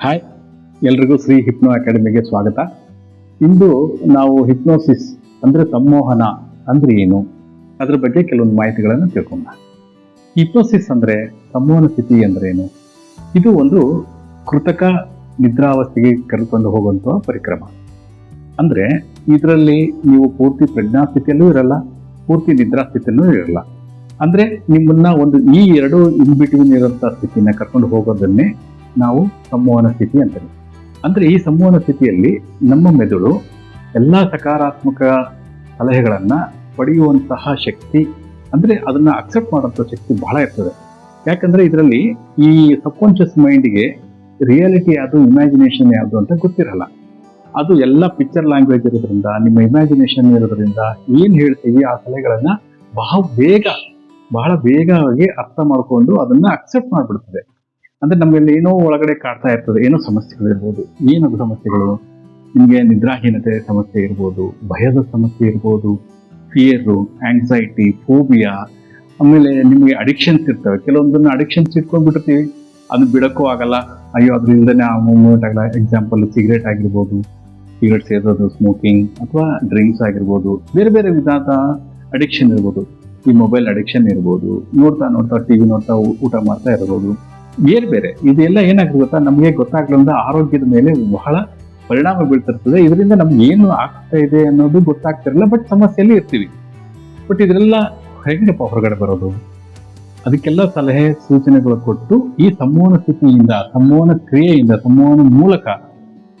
Hi ಎಲ್ರಿಗೂ ಶ್ರೀ ಹಿಪ್ನೋ ಅಕಾಡೆಮಿಗೆ ಸ್ವಾಗತ. ಇಂದು ನಾವು ಹಿಪ್ನೋಸಿಸ್ ಅಂದ್ರೆ ಸಂಮೋಹನ ಅಂದ್ರೆ ಏನು? ಅದ್ರ ಬಗ್ಗೆ ಕೆಲವೊಂದು ಮಾಹಿತಿಗಳನ್ನು ತಿಳ್ಕೊಂಡ. ಹಿಪ್ನೋಸಿಸ್ ಅಂದ್ರೆ ಸಂಮೋಹನ ಸ್ಥಿತಿ ಅಂದ್ರೆ ಏನು? ಇದು ಒಂದು ಕೃತಕ ನಿದ್ರಾವಸ್ಥೆಗೆ ಕರೆದುಕೊಂಡು ಹೋಗುವಂತಹ ಪರಿಕ್ರಮ. ಅಂದ್ರೆ ಇದರಲ್ಲಿ ನೀವು ಪೂರ್ತಿ ಪ್ರಜ್ಞಾಸ್ಥಿತಿಯಲ್ಲೂ ಇರಲ್ಲ, ಪೂರ್ತಿ ನಿದ್ರಾಸ್ಥಿತಿಯಲ್ಲೂ ಇರಲ್ಲ. ಅಂದ್ರೆ ನಿಮ್ಮನ್ನ ಒಂದು ಈ ಎರಡು ಇನ್ ಬಿಟ್ವೀನ್ ಇರುವಂತಹ ಸ್ಥಿತಿನ ಕರ್ಕೊಂಡು ಹೋಗೋದನ್ನೇ ನಾವು ಸಂಮೋಹನ ಸ್ಥಿತಿ ಅಂತೀವಿ. ಅಂದ್ರೆ ಈ ಸಂಮೋಹನ ಸ್ಥಿತಿಯಲ್ಲಿ ನಮ್ಮ ಮೆದುಳು ಎಲ್ಲ ಸಕಾರಾತ್ಮಕ ಸಲಹೆಗಳನ್ನ ಪಡೆಯುವಂತಹ ಶಕ್ತಿ, ಅಂದ್ರೆ ಅದನ್ನ ಅಕ್ಸೆಪ್ಟ್ ಮಾಡುವಂಥ ಶಕ್ತಿ ಬಹಳ ಇರ್ತದೆ. ಯಾಕಂದ್ರೆ ಇದರಲ್ಲಿ ಈ ಸಬ್ಕಾನ್ಷಿಯಸ್ ಮೈಂಡ್ಗೆ ರಿಯಾಲಿಟಿ ಯಾವುದು ಇಮ್ಯಾಜಿನೇಷನ್ ಯಾವುದು ಅಂತ ಗೊತ್ತಿರಲ್ಲ. ಅದು ಎಲ್ಲ ಪಿಕ್ಚರ್ ಲ್ಯಾಂಗ್ವೇಜ್ ಇರೋದ್ರಿಂದ, ನಿಮ್ಮ ಇಮ್ಯಾಜಿನೇಷನ್ ಇರೋದ್ರಿಂದ ಏನು ಹೇಳ್ತೀವಿ ಆ ಸಲಹೆಗಳನ್ನು ಬಹಳ ಬೇಗ, ಬಹಳ ಬೇಗವಾಗಿ ಅರ್ಥ ಮಾಡ್ಕೊಂಡು ಅದನ್ನ ಅಕ್ಸೆಪ್ಟ್ ಮಾಡ್ಬಿಡ್ತದೆ. ಅಂದ್ರೆ ನಮ್ಮಲ್ಲಿ ಏನೋ ಒಳಗಡೆ ಕಾಡ್ತಾ ಇರ್ತದೆ, ಏನೋ ಸಮಸ್ಯೆಗಳಿರ್ಬೋದು ಏನದು ಸಮಸ್ಯೆಗಳು? ನಿಮಗೆ ನಿದ್ರಾಹೀನತೆ ಸಮಸ್ಯೆ ಇರ್ಬೋದು, ಭಯದ ಸಮಸ್ಯೆ ಇರ್ಬೋದು ಫಿಯರು ಆಂಗ್ಸೈಟಿ ಫೋಬಿಯಾ ಆಮೇಲೆ ನಿಮಗೆ ಅಡಿಕ್ಷನ್ಸ್ ಇರ್ತವೆ. ಕೆಲವೊಂದನ್ನು ಅಡಿಕ್ಷನ್ಸ್ ಇಟ್ಕೊಂಡ್ಬಿಟ್ಟಿರ್ತೀವಿ. ಅದನ್ನ ಬಿಡೋಕ್ಕೂ ಆಗಲ್ಲ. ಅಯ್ಯೋ, ಅದರಿಂದನೇ ಆ ಮೂಮೆಂಟ್ ಆಗಲ್ಲ. ಎಕ್ಸಾಂಪಲ್ ಸಿಗರೇಟ್ ಆಗಿರ್ಬೋದು ಸಿಗರೇಟ್ ಸೇರೋದು ಸ್ಮೋಕಿಂಗ್ ಅಥವಾ ಡ್ರಿಂಕ್ಸ್ ಆಗಿರ್ಬೋದು, ಬೇರೆ ಬೇರೆ ವಿಧದ ಅಡಿಕ್ಷನ್ ಇರ್ಬೋದು. ಈ ಮೊಬೈಲ್ ಅಡಿಕ್ಷನ್ ಇರ್ಬೋದು. ನೋಡ್ತಾ ನೋಡ್ತಾ ಟಿವಿ ನೋಡ್ತಾ ಊಟ ಮಾಡ್ತಾ ಇರ್ಬೋದು. ಬೇರೆ ಬೇರೆ. ಇದೆಲ್ಲ ಏನಾಗುತ್ತೆ ಗೊತ್ತಾ? ನಮಗೆ ಗೊತ್ತಾಗ್ಲಿಂದ ಆರೋಗ್ಯದ ಮೇಲೆ ಬಹಳ ಪರಿಣಾಮ ಬೀಳ್ತಿರ್ತದೆ. ಇದರಿಂದ ನಮ್ಗೆ ಏನು ಆಗ್ತಾ ಇದೆ ಅನ್ನೋದು ಗೊತ್ತಾಗ್ತಿರಲ್ಲ ಬಟ್ ಸಮಸ್ಯೆಯಲ್ಲಿ ಇರ್ತೀವಿ. ಬಟ್ ಇದರೆಲ್ಲ ಹೇಗಪ್ಪ ಹೊರಗಡೆ ಬರೋದು? ಅದಕ್ಕೆಲ್ಲ ಸಲಹೆ, ಸೂಚನೆಗಳು ಕೊಟ್ಟು ಈ ಸಂವಹನ ಸ್ಥಿತಿಯಿಂದ ಸಂಮೋಹನ ಕ್ರಿಯೆಯಿಂದ, ಸಂವಹನ ಮೂಲಕ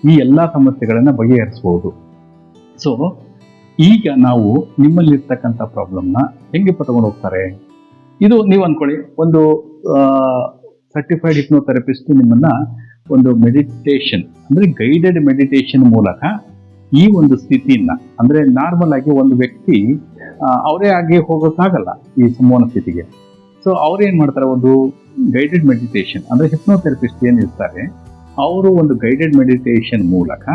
ಈ ಎಲ್ಲ ಸಮಸ್ಯೆಗಳನ್ನ ಬಗೆಹರಿಸಬಹುದು ಸೊ ಈಗ ನಾವು ನಿಮ್ಮಲ್ಲಿರ್ತಕ್ಕಂಥ ಪ್ರಾಬ್ಲಮ್ನ ಹೆಂಗೆ ತಗೊಂಡು ಹೋಗ್ತಾರೆ? ಇದು ನೀವು ಅನ್ಕೊಳ್ಳಿ. ಒಂದು ಸರ್ಟಿಫೈಡ್ ಹಿಪ್ನೋಥೆರಪಿಸ್ಟ್ ನಿಮ್ಮನ್ನ ಒಂದು ಮೆಡಿಟೇಷನ್ ಅಂದ್ರೆ ಗೈಡೆಡ್ ಮೆಡಿಟೇಷನ್ ಮೂಲಕ ಈ ಒಂದು ಸ್ಥಿತಿಯನ್ನ, ಅಂದ್ರೆ ನಾರ್ಮಲ್ ಆಗಿ ಒಂದು ವ್ಯಕ್ತಿ ಅವರೇ ಆಗಿ ಹೋಗೋಕ್ಕಾಗಲ್ಲ ಈ ಸಂವಹನ ಸ್ಥಿತಿಗೆ. ಸೊ ಅವ್ರೇನ್ ಮಾಡ್ತಾರೆ? ಒಂದು ಗೈಡೆಡ್ ಮೆಡಿಟೇಷನ್ ಅಂದ್ರೆ ಹಿಪ್ನೋಥೆರಪಿಸ್ಟ್ ಏನ್ ಇರ್ತಾರೆ? ಅವರು ಒಂದು ಗೈಡೆಡ್ ಮೆಡಿಟೇಷನ್ ಮೂಲಕ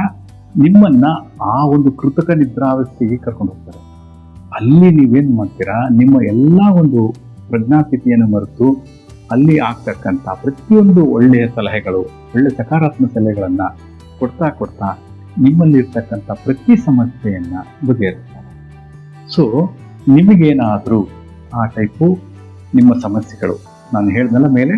ನಿಮ್ಮನ್ನ ಆ ಒಂದು ಕೃತಕ ನಿದ್ರಾವಸ್ಥೆಗೆ ಕರ್ಕೊಂಡು ಹೋಗ್ತಾರೆ. ಅಲ್ಲಿ ನೀವೇನ್ ಮಾಡ್ತೀರಾ? ನಿಮ್ಮ ಎಲ್ಲ ಒಂದು ಪ್ರಜ್ಞಾಸ್ಥಿತಿಯನ್ನು ಮರೆತು ಅಲ್ಲಿ ಆಗ್ತಕ್ಕಂಥ ಪ್ರತಿಯೊಂದು ಒಳ್ಳೆಯ ಸಲಹೆಗಳು, ಒಳ್ಳೆ ಸಕಾರಾತ್ಮಕ ಸಲಹೆಗಳನ್ನು ಕೊಡ್ತಾ ಕೊಡ್ತಾ ನಿಮ್ಮಲ್ಲಿ ಇರ್ತಕ್ಕಂಥ ಪ್ರತಿ ಸಮಸ್ಯೆಯನ್ನ ಬಗೆಹರಿಸ್ತಾರೆ. ಸೊ ನಿಮಗೇನಾದರೂ ಆ ಟೈಪು ನಿಮ್ಮ ಸಮಸ್ಯೆಗಳು, ನಾನು ಹೇಳ್ದಲ್ಲ ಮೇಲೆ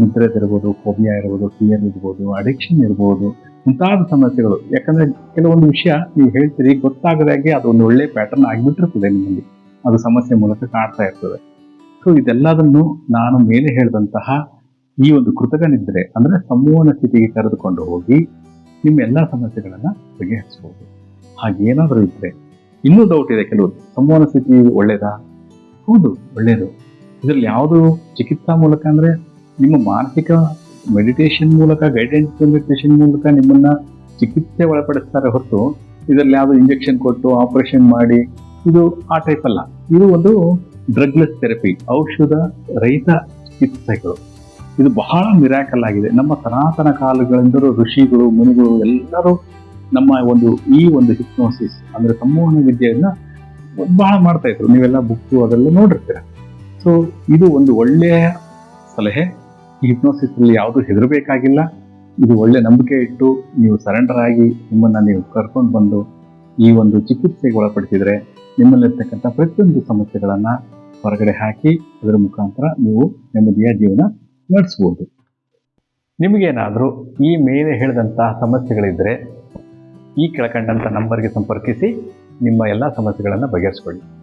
ನಿದ್ರೆದಿರ್ಬೋದು ಫೋಬಿಯಾ ಇರ್ಬೋದು ಫಿಯರ್ ಇರ್ಬೋದು ಅಡಿಕ್ಷನ್ ಇರ್ಬೋದು, ಮುಂತಾದ ಸಮಸ್ಯೆಗಳು. ಯಾಕಂದ್ರೆ ಕೆಲವೊಂದು ವಿಷಯ ನೀವು ಹೇಳ್ತೀರಿ, ಗೊತ್ತಾಗದಾಗೆ ಅದೊಂದು ಒಳ್ಳೆ ಪ್ಯಾಟರ್ನ್ ಆಗಿಬಿಟ್ಟಿರ್ತದೆ ನಿಮ್ಮಲ್ಲಿ. ಅದು ಸಮಸ್ಯೆ ಮೂಲಕ ಕಾಡ್ತಾ ಇರ್ತದೆ. ಸೊ ಇದೆಲ್ಲದನ್ನು ನಾನು ಮೇಲೆ ಹೇಳಿದಂತಹ ಈ ಒಂದು ಕೃತಕ ನಿದ್ರೆ, ಅಂದರೆ ಸಂಮೋಹನ ಸ್ಥಿತಿಗೆ ಕರೆದುಕೊಂಡು ಹೋಗಿ ನಿಮ್ಮ ಎಲ್ಲ ಸಮಸ್ಯೆಗಳನ್ನು ಬಗೆಹರಿಸಬಹುದು ಹಾಗೇನಾದರೂ ಇದ್ರೆ, ಇನ್ನೂ ಡೌಟ್ ಇದೆ ಕೆಲವರು ಸಂವಹನ ಸ್ಥಿತಿ ಒಳ್ಳೆಯದಾ ಹೌದು ಒಳ್ಳೆಯದು ಇದರಲ್ಲಿ ಯಾವುದು ಚಿಕಿತ್ಸಾ ಮೂಲಕ ಅಂದ್ರೆ ನಿಮ್ಮ ಮಾನಸಿಕ ಮೆಡಿಟೇಷನ್ ಮೂಲಕ ಗೈಡೆನ್ಸ್ ಮೆಡಿಟೇಷನ್ ಮೂಲಕ ನಿಮ್ಮನ್ನ ಚಿಕಿತ್ಸೆ ಒಳಪಡಿಸ್ತಾರೆ ಹೊರತು ಇದರಲ್ಲಿ ಯಾವುದು ಇಂಜೆಕ್ಷನ್ ಕೊಟ್ಟು ಆಪರೇಷನ್ ಮಾಡಿ, ಇದು ಆ ಟೈಪ್ ಅಲ್ಲ. ಇದು ಒಂದು ಡ್ರಗ್ಲೆಸ್ ಥೆರಪಿ ಔಷಧ ರಹಿತ ಚಿಕಿತ್ಸೆಗಳು. ಇದು ಬಹಳ ಮಿರಾಕಲ್ ಆಗಿದೆ. ನಮ್ಮ ಸನಾತನ ಕಾಲಗಳಿಂದಲೂ ಋಷಿಗಳು, ಮುನಿಗಳು ಎಲ್ಲರೂ ನಮ್ಮ ಒಂದು ಈ ಒಂದು ಹಿಪ್ನೋಸಿಸ್ ಅಂದ್ರೆ ಸಂಮೋಹನ ವಿದ್ಯೆಯನ್ನ ಬಹಳ ಮಾಡ್ತಾ ಇದ್ರು. ನೀವೆಲ್ಲ ಬುಕ್ಕು ಅದೆಲ್ಲ ನೋಡಿರ್ತೀರ. ಸೊ ಇದು ಒಂದು ಒಳ್ಳೆಯ ಸಲಹೆ. ಈ ಹಿಪ್ನೋಸಿಸ್ ಅಲ್ಲಿ ಯಾವುದು ಹೆದರಬೇಕಾಗಿಲ್ಲ. ಇದು ಒಳ್ಳೆ ನಂಬಿಕೆ ಇಟ್ಟು ನೀವು ಸರೆಂಡರ್ ಆಗಿ ನಿಮ್ಮನ್ನ ನೀವು ಕರ್ಕೊಂಡು ಬಂದು ಈ ಒಂದು ಚಿಕಿತ್ಸೆಗೆ ಒಳಪಡಿಸಿದ್ರೆ ನಿಮ್ಮಲ್ಲಿರ್ತಕ್ಕಂಥ ಪ್ರತಿಯೊಂದು ಸಮಸ್ಯೆಗಳನ್ನು ಹೊರಗಡೆ ಹಾಕಿ ಅದರ ಮುಖಾಂತರ ನೀವು ನೆಮ್ಮದಿಯ ಜೀವನ ನಡೆಸ್ಬೋದು. ನಿಮಗೇನಾದರೂ ಈ ಮೇಲೆ ಹೇಳಿದಂತಹ ಸಮಸ್ಯೆಗಳಿದ್ದರೆ ಈ ಕೆಳಕಂಡಂಥ ನಂಬರ್ಗೆ ಸಂಪರ್ಕಿಸಿ ನಿಮ್ಮ ಎಲ್ಲ ಸಮಸ್ಯೆಗಳನ್ನು ಬಗೆಹರಿಸ್ಕೊಳ್ಳಿ.